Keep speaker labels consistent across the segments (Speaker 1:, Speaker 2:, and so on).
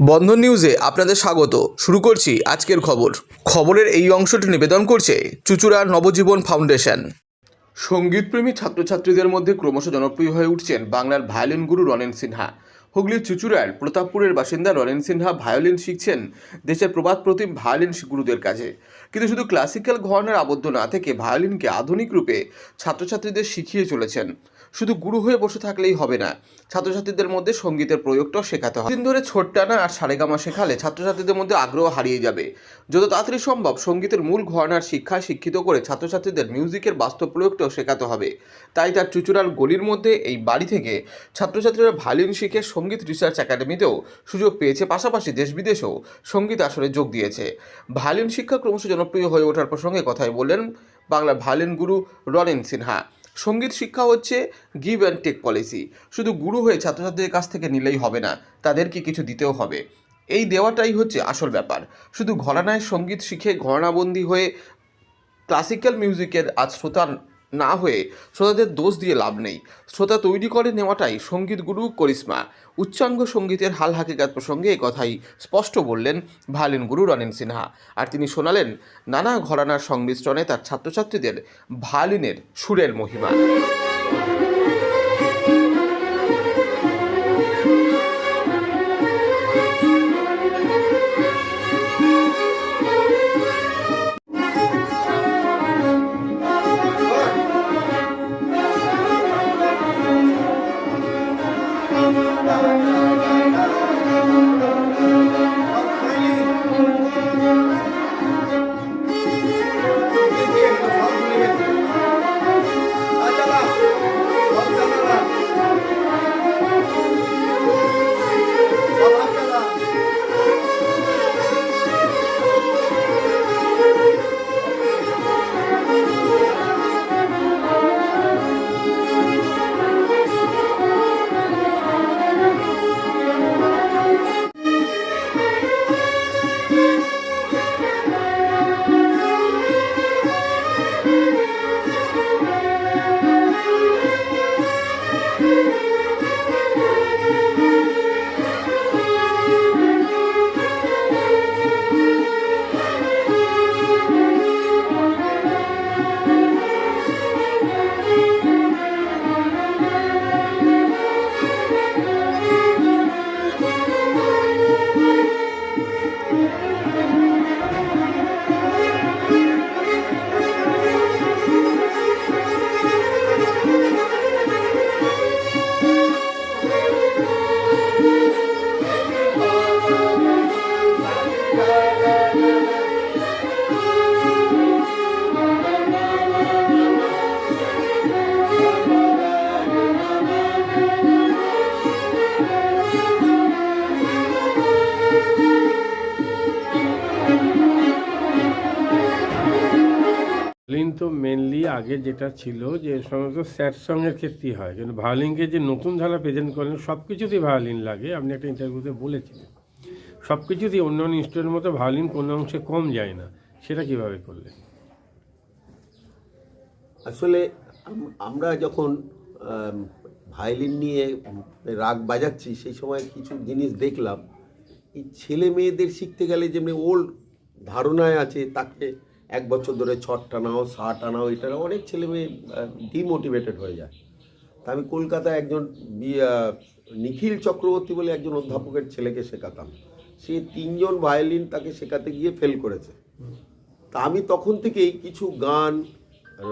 Speaker 1: বন্ধন নিউজে আপনাদের স্বাগত। শুরু করছি আজকের খবর। খবরের এই অংশটি নিবেদন করছে চুচুড়ার নবজীবন ফাউন্ডেশন। সঙ্গীতপ্রেমী ছাত্রছাত্রীদের মধ্যে ক্রমশ জনপ্রিয় হয়ে উঠছেন বাংলার ভায়োলিন গুরু রনেন সিনহা। হুগলির চুচুড়ার প্রতাপপুরের বাসিন্দা রনেন সিনহা ভায়োলিন শিখছেন দেশের প্রবাদ প্রতিম ভায়োলিন গুরুদের কাছে। কিন্তু শুধু ক্লাসিক্যাল ঘরানার আবদ্ধ না থেকে ভায়োলিনকে আধুনিক রূপে ছাত্রছাত্রীদের শিখিয়ে চলেছেন। শুধু গুরু হয়ে বসে থাকলেই হবে না। ছাত্রছাত্রীদের মধ্যে সঙ্গীতের প্রয়োগটাও শেখাতে হবে দিন ধরে ছোট টানা আর সারেগামা শেখালে ছাত্রছাত্রীদের মধ্যে আগ্রহ হারিয়ে যাবে। যত তাড়াতাড়ি সম্ভব সঙ্গীতের মূল ঘরানার শিক্ষায় শিক্ষিত করে ছাত্রছাত্রীদের মিউজিকের বাস্তব প্রয়োগটাও শেখাতে হবে। তাই তার চুচুড়ার গলির মধ্যে এই বাড়ি থেকে ছাত্রছাত্রীরা ভায়োলিন শিখে সংগীত রিসার্চ একাডেমিতেও সুযোগ পেয়েছে। পাশাপাশি দেশ বিদেশেও সংগীত আসরে যোগ দিয়েছে। ভায়োলিন শিক্ষা ক্রমশ জনপ্রিয় হয়ে ওঠার প্রসঙ্গে কথাই বললেন বাংলার ভায়োলিন গুরু রনেন সিনহা। সংগীত শিক্ষা হচ্ছে গিভ অ্যান্ড টেক পলিসি শুধু গুরু হয়ে ছাত্রছাত্রীদের কাছ থেকে নিলেই হবে না, তাদেরকে কিছু দিতেও হবে। এই দেওয়াটাই হচ্ছে আসল ব্যাপার। শুধু ঘরানায় সংগীত শিখে ঘরানাবন্দি হয়ে ক্লাসিক্যাল মিউজিকের আজ শ্রোতা না হয়ে শ্রোতাদের দোষ দিয়ে লাভ নেই। শ্রোতা তৈরি করে নেওয়াটাই সংগীত গুরু করিশ্মা। উচ্চাঙ্গ সঙ্গীতের হাল হাকিকাত প্রসঙ্গে কথাই স্পষ্ট বললেন ভায়োলিন গুরু রনেন সিনহা। আর তিনি শোনালেন, নানা ঘরানার সংমিশ্রণে তার ছাত্রছাত্রীদের ভায়োলিনের সুরের মহিমা।
Speaker 2: আগে যেটা ছিল যে সমস্ত স্যাড সঙ্গের ক্ষেত্রেই হয়। কিন্তু ভায়োলিনকে যে নতুন ধারা প্রেজেন্ট করেন সব কিছুতেই ভায়োলিন লাগে। আপনি একটা ইন্টারভিউতে বলেছিলেন। সব কিছুতেই অন্য অন্য ইনস্ট্রুমেন্টের মতো ভায়োলিন কোনো অংশে কম যায় না। সেটা কীভাবে করলেন?
Speaker 3: আসলে আমরা যখন ভায়োলিন নিয়ে রাগ বাজাচ্ছি, সেই সময় কিছু জিনিস দেখলাম। এই ছেলে মেয়েদের শিখতে গেলে যেমনি ওল্ড ধারণায় আছে, তাকে এক বছর ধরে ছট টানাও সা টানাও এটা অনেক ছেলে মেয়ে ডিমোটিভেটেড হয়ে যায়। তা আমি কলকাতায় একজন নিখিল চক্রবর্তী বলে একজন অধ্যাপকের ছেলেকে শেখাতাম। সে তিনজন ভায়োলিন তাকে শেখাতে গিয়ে ফেল করেছে। তা আমি তখন থেকেই কিছু গান,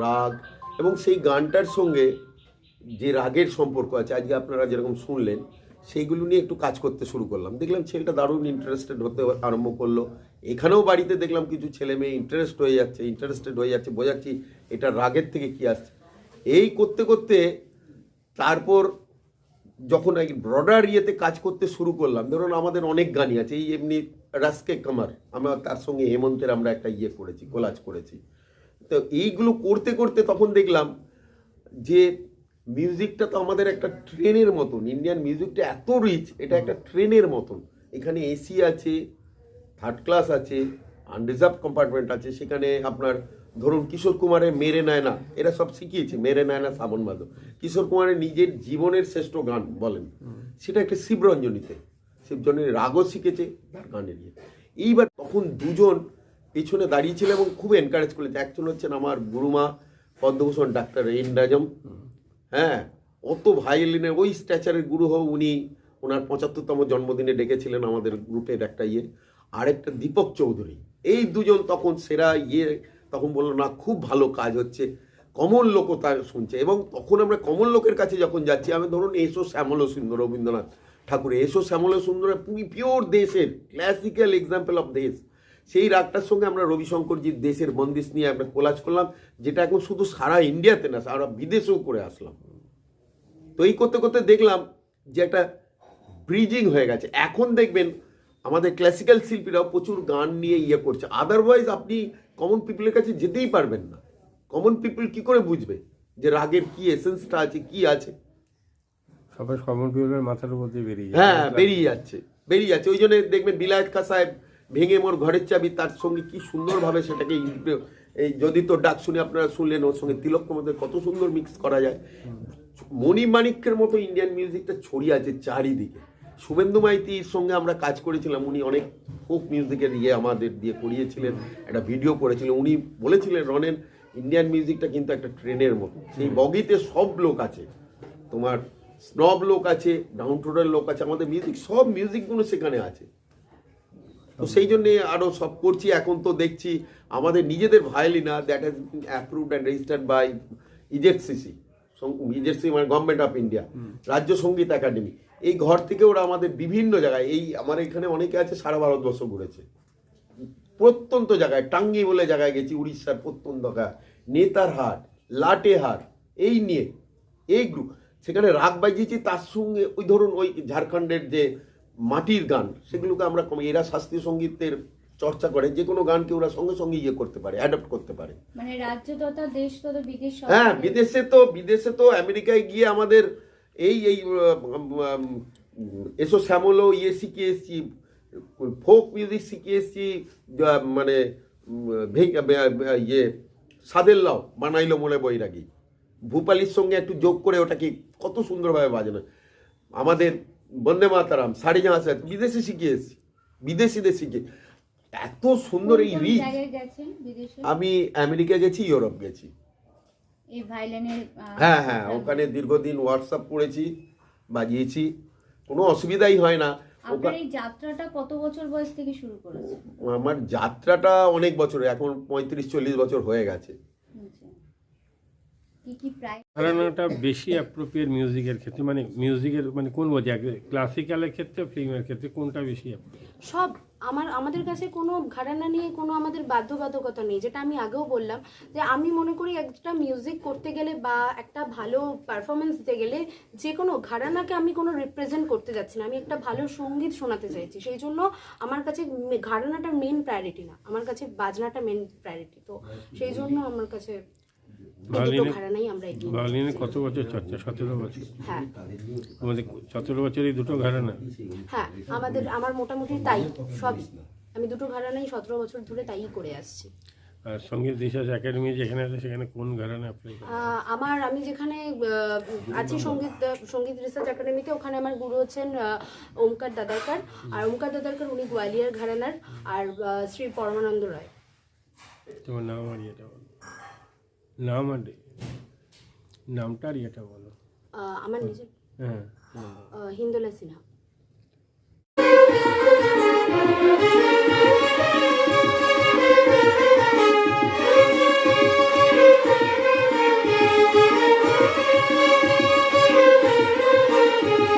Speaker 3: রাগ এবং সেই গানটার সঙ্গে যে রাগের সম্পর্ক আছে, আজকে আপনারা যেরকম শুনলেন সেইগুলো নিয়ে একটু কাজ করতে শুরু করলাম। দেখলাম ছেলেটা দারুণ ইন্টারেস্টেড হতে আরম্ভ করল। এখানেও বাড়িতে দেখলাম কিছু ছেলে মেয়ে ইন্টারেস্ট হয়ে যাচ্ছে ইন্টারেস্টেড হয়ে যাচ্ছে, বোঝাচ্ছি এটা রাগের থেকে কি আসছে। এই করতে করতে তারপর যখন এই ব্রডার ইয়েতে কাজ করতে শুরু করলাম, ধরুন আমাদের অনেক গানই আছে, এই এমনি রাস্কে কামার, আমরা তার সঙ্গে হেমন্তের আমরা একটা ইয়ে করেছি কোলাজ করেছি। তো এইগুলো করতে করতে তখন দেখলাম যে মিউজিকটা তো আমাদের একটা ট্রেনের মতন ইন্ডিয়ান মিউজিকটা এত রিচ এটা একটা ট্রেনের মতন। এখানে এসি আছে থার্ড ক্লাস আছে আনরিজার্ভ কম্পার্টমেন্ট আছে সেখানে আপনার ধরুন কিশোর কুমারের মেরে নায়না এরা সব শিখিয়েছে মেরে নায়না শ্রাবণ মাধব কিশোর কুমারের নিজের জীবনের শ্রেষ্ঠ গান বলেন সেটা একটা শিবরঞ্জনীতে। শিবজনের রাগও শিখেছে তার গানের ইয়ে এইবার তখন দুজন পেছনে দাঁড়িয়েছিল এবং খুব এনকারেজ করেছে। একজন হচ্ছেন আমার গুরুমা পদ্মভূষণ ডাক্তার ইন্দ্রাজম হ্যাঁ অত ভায়োলিনের ওই স্ট্যাচারের গুরু হোক উনি ওনার পঁচাত্তরতম জন্মদিনে ডেকেছিলেন আমাদের গ্রুপের একটা ইয়ে। আরেকটা দীপক চৌধুরী। এই দুজন তখন সেরা ইয়ে তখন বলল, না, খুব ভালো কাজ হচ্ছে। কমন লোকও তার শুনছে। এবং তখন আমরা কমন লোকের কাছে যখন যাচ্ছি, আমি ধরুন এসো শ্যামল সুন্দর, রবীন্দ্রনাথ ঠাকুর, এসো শ্যামল সুন্দর পিওর দেশের ক্লাসিক্যাল এক্সাম্পল অফ দেশ। সেই রাগটার সঙ্গে আমরা রবিশঙ্করজির দেশের বন্দিশ নিয়ে আমরা কোলাজ করলাম যেটা এখন শুধু সারা ইন্ডিয়াতে না সারা বিদেশেও করে আসলাম। তো এই করতে করতে দেখলাম যে একটা ব্রিজিং হয়ে গেছে। এখন দেখবেন আমাদের ক্লাসিক্যাল শিল্পীরাও প্রচুর গান নিয়ে ইয়ে করছে। আদারওয়াইজ আপনি কমন পিপলের কাছে যেতেই পারবেন না। কমন পিপল কি করে বুঝবে যে রাগের কি এসেন্সটা আছে কি আছে?
Speaker 2: সবাই কমন পিপলের মাথার উপর দিয়ে বেরিয়ে
Speaker 3: হ্যাঁ বেরিয়ে যাচ্ছে বেরিয়ে যাচ্ছে। ওই জন্য দেখবেন বিলায়ত খা সাহেব ভেঙে মোর ঘরের চাবি, তার সঙ্গে কি সুন্দরভাবে সেটাকে এই যদি তোর ডাক শুনে আপনারা শুনলেন, ওর সঙ্গে তিলক মধ্যে কত সুন্দর মিক্স করা যায়। মণি মাণিক্যের মতো ইন্ডিয়ান মিউজিকটা ছড়িয়ে আছে চারিদিকে। শুভেন্দু মাইতির সঙ্গে আমরা কাজ করেছিলাম, উনি অনেক ফোক মিউজিকের ইয়ে আমাদের দিয়ে করিয়েছিলেন, একটা ভিডিও করেছিলেন। উনি বলেছিলেন রনেন ইন্ডিয়ান মিউজিকটা কিন্তু একটা ট্রেনের মতো। সেই বগিতে সব লোক আছে, তোমার স্নব লোক আছে ডাউন টোডের লোক আছে, আমাদের মিউজিক সব মিউজিকগুলো সেখানে আছে। তো সেই জন্যে আরও সব করছি এখন তো দেখছি আমাদের নিজেদের Violina that has approved and registered by EZCC EZC মানে গভর্নমেন্ট অফ ইন্ডিয়া রাজ্য সংগীত একাডেমি। এই ঘর থেকে ওরা আমাদের বিভিন্ন জায়গায় এই আমার এখানে অনেকে আছে সারা ভারতবর্ষ ঘুরেছে। প্রত্যন্ত জায়গায় টাঙ্গি বলে জায়গায় গেছি উড়িষ্যার প্রত্যন্ত জায়গায়। নেতারহাট লাটেহাট এই নিয়ে এই গ্রুপ সেখানে রাগ বাজিয়েছি তার সঙ্গে ওই ধরুন ওই ঝাড়খণ্ডের যে মাটির গান সেগুলোকে আমরা এরা শাস্ত্রীয় সঙ্গীতের চর্চা করে যে কোনো গানকে ওরা সঙ্গে সঙ্গে ইয়ে করতে পারে অ্যাডপ্ট করতে পারে।
Speaker 4: মানে রাজ্য তথা দেশ তথা বিদেশ
Speaker 3: হ্যাঁ বিদেশে তো বিদেশে তো আমেরিকায় গিয়ে আমাদের এই এই এসো শ্যামলো ইয়ে শিখে এসছি ফোক মিউজিক শিখে এসছি মানে ইয়ে সাদের লাও বানাইলো মনে বৈরাগী। ভূপালির সঙ্গে একটু যোগ করে ওটাকে কত সুন্দরভাবে বাজানো। আমাদের বন্দে মাতারাম সাড়ে জাহাজ বিদেশে শিখে এসছি বিদেশিদের শিখে এত সুন্দর এই রিচ আমি আমেরিকা গেছি ইউরোপ গেছি। হ্যাঁ হ্যাঁ ওখানে দীর্ঘদিন হোয়াটসঅ্যাপ করেছি বাজিয়েছি। কোনো অসুবিধাই হয় না।
Speaker 4: যাত্রাটা কত বছর বয়স থেকে শুরু করেছেন?
Speaker 3: আমার যাত্রাটা অনেক বছর এখন পঁয়ত্রিশ চল্লিশ বছর হয়ে গেছে।
Speaker 4: কি কি প্রায়
Speaker 2: ঘরানাটা বেশি অ্যাপ্রোপ্রিয়েট মিউজিকের ক্ষেত্রে মানে মিউজিকের মানে কোন বোঝে ক্লাসিক্যালের ক্ষেত্রে ফিল্মের ক্ষেত্রে কোনটা বেশি
Speaker 5: সব আমার আমাদের কাছে কোনো ঘরানা নিয়ে কোনো আমাদের বাধ্যবাধকতা নেই। যেটা আমি আগেও বললাম যে আমি মনে করি একটা মিউজিক করতে গেলে বা একটা ভালো পারফরমেন্স দিতে গেলে যে কোনো ঘরানাকে আমি কোনো রিপ্রেজেন্ট করতে যাচ্ছি না। আমি একটা ভালো সংগীত শোনাতে চাইছি। সেই জন্য আমার কাছে ঘরানাটা মেন প্রায়োরিটি না। আমার কাছে বাজনাটা মেন প্রায়োরিটি তো সেই জন্য আমার কাছে
Speaker 2: কত বছর চর্চা সতেরো বছর?
Speaker 5: হ্যাঁ।
Speaker 2: আমাদের সতেরো বছর দুটো ঘরানা
Speaker 5: হ্যাঁ আমাদের আমার মোটামুটি তাই সব আমি দুটো ঘরানাই সতেরো বছর ধরে তাই করে আসছি।
Speaker 2: আর সংগীত রিসার্চ একাডেমি যেখানে আছে সেখানে কোন ঘরানা অ্যাপ্লাই
Speaker 5: আমার আমি যেখানে আছি সংগীত সংগীত রিসার্চ একাডেমিতে ওখানে আমার গুরু হচ্ছেন ওমকার দাদারকার। আর ওমকার দাদারকার উনি গোয়ালিয়ার ঘরানার আর শ্রী পরমানন্দ রায়।
Speaker 2: তোমার নাম নাম আর নামটা আর ইয়েটা বলো
Speaker 5: আমার নিজের
Speaker 2: হ্যাঁ
Speaker 5: হিন্দুলা সিনহা
Speaker 6: Thank you.